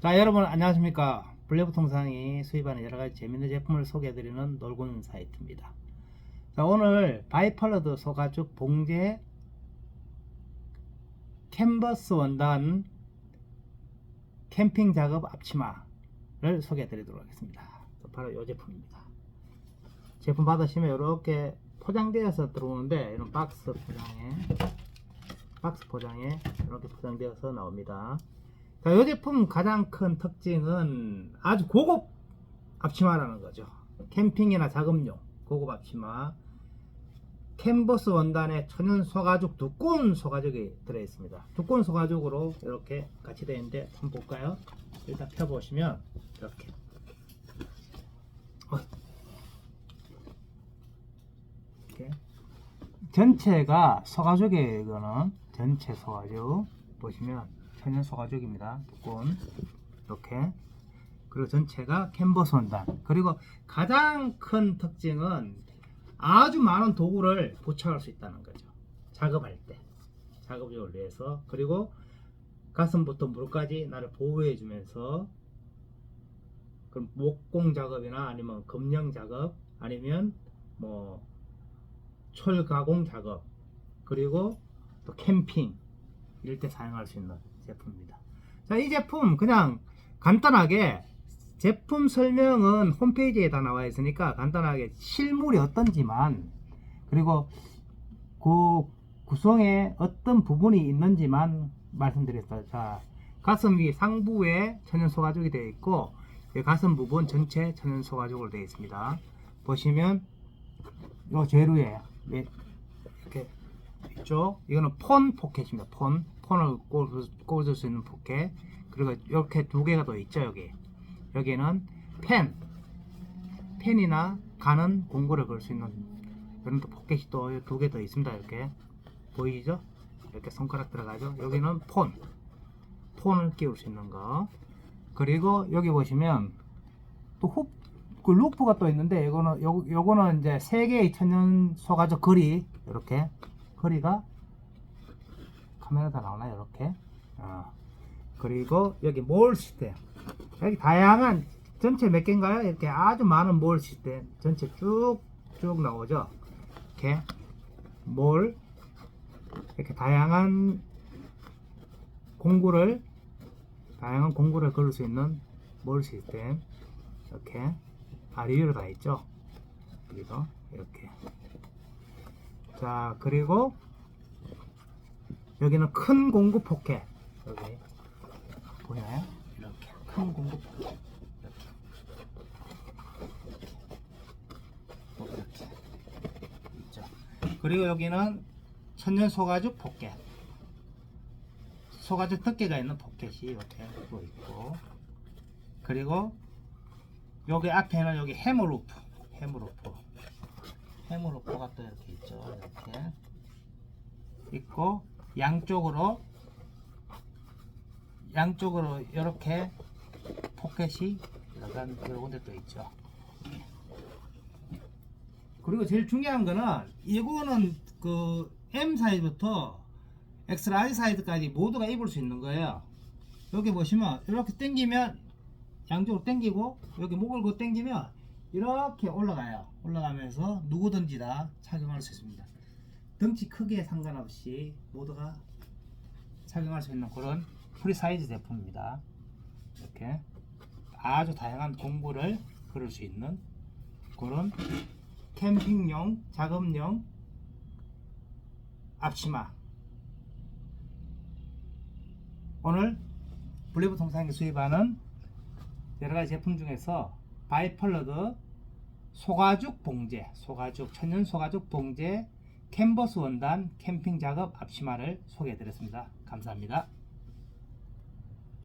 자 여러분 안녕하십니까? 블레브 통상이 수입하는 여러가지 재밌는 제품을 소개해드리는 놀군 사이트입니다. 자 오늘 바이펄러드 소가죽 봉제 캔버스 원단 캠핑 작업 앞치마를 소개해드리도록 하겠습니다. 바로 이 제품입니다. 제품 받으시면 이렇게 포장되어서 들어오는데 이런 박스 포장에 박스 포장에 이렇게 포장되어서 나옵니다. 자, 이 제품 가장 큰 특징은 아주 고급 앞치마라는 거죠. 캠핑이나 작업용 고급 앞치마. 캔버스 원단에 천연 소가죽 두꺼운 소가죽이 들어있습니다. 두꺼운 소가죽으로 이렇게 같이 되어 있는데 한번 볼까요? 일단 펴보시면 이렇게 어. 이렇게 전체가 소가죽이에요. 이거는 전체 소가죽 보시면 천연 소 가죽입니다. 두꺼운 이렇게. 그리고 전체가 캔버스 원단. 그리고 가장 큰 특징은 아주 많은 도구를 부착할 수 있다는 거죠. 작업할 때. 작업용을 위해서. 그리고 가슴부터 무릎까지 나를 보호해 주면서 그럼 목공 작업이나 아니면 검령 작업 아니면 뭐 철 가공 작업 그리고 또 캠핑. 이럴 때 사용할 수 있는 제품입니다. 자, 이 제품 그냥 간단하게 제품 설명은 홈페이지에 다 나와 있으니까 간단하게 실물이 어떤지만 그리고 그 구성에 어떤 부분이 있는지만 말씀드렸어요. 자, 가슴 위 상부에 천연 소가죽이 되어 있고 이 가슴 부분 전체 천연 소가죽으로 되어 있습니다. 보시면 요 재루에 예, 이렇게 있죠. 이거는 폰 포켓입니다. 폰 폰을 꽂을, 수 있는 포켓 그리고 이렇게 두 개가 더 있죠 여기. 여기는 펜. 펜이나 가는 공구를 걸 수 있는 이런 또 포켓이 또 두 개 더 있습니다 이렇게. 보이죠? 이렇게 손가락 들어가죠? 여기는 폰. 폰을 끼울 수 있는 거. 그리고 여기 보시면 또훅그 루프가 또 있는데 이거는 요, 요거는 이제 세 개의 천연 소가죽 거리. 이렇게. 거리가 카메라 다 나오나요 이렇게? 어. 그리고 여기 몰 시스템. 여기 다양한 전체 몇 개인가요? 이렇게 아주 많은 몰 시스템 전체 쭉쭉 나오죠? 이렇게 몰 이렇게 다양한 공구를 다양한 공구를 걸을 수 있는 몰 시스템. 이렇게 아리유로 다 있죠? 여기도 이렇게. 자 그리고 여기는 큰 공구 포켓. 여기. 보이나요? 이렇게. 큰 공구 포켓. 이렇게. 이렇게 있죠. 그리고 여기는 천연 소가죽 포켓. 소가죽 덮개가 있는 포켓이 이렇게 또 있고. 그리고 여기 앞에는 여기 해머루프. 해머루프. 해머루프가 또 이렇게 있죠. 이렇게. 있고 양쪽으로 양쪽으로 이렇게 포켓이 여러 군데 또 있죠. 그리고 제일 중요한 거는 이거는 그 M 사이즈부터 엑스라지 사이즈까지 모두가 입을 수 있는 거예요. 여기 보시면 이렇게 당기면 양쪽으로 당기고 여기 목을 그 당기면 이렇게 올라가요. 올라가면서 누구든지 다 착용할 수 있습니다. 덩치 크기에 상관없이 모두가 착용할 수 있는 그런 프리 사이즈 제품입니다. 이렇게 아주 다양한 공구를 걸을 수 있는 그런 캠핑용, 작업용 앞치마. 오늘 블리브 통상에 수입하는 여러 가지 제품 중에서 바이펄러드 소가죽 봉제, 소가죽 천연 소가죽 봉제 캔버스 원단 캠핑 작업 앞치마를 소개해 드렸습니다. 감사합니다.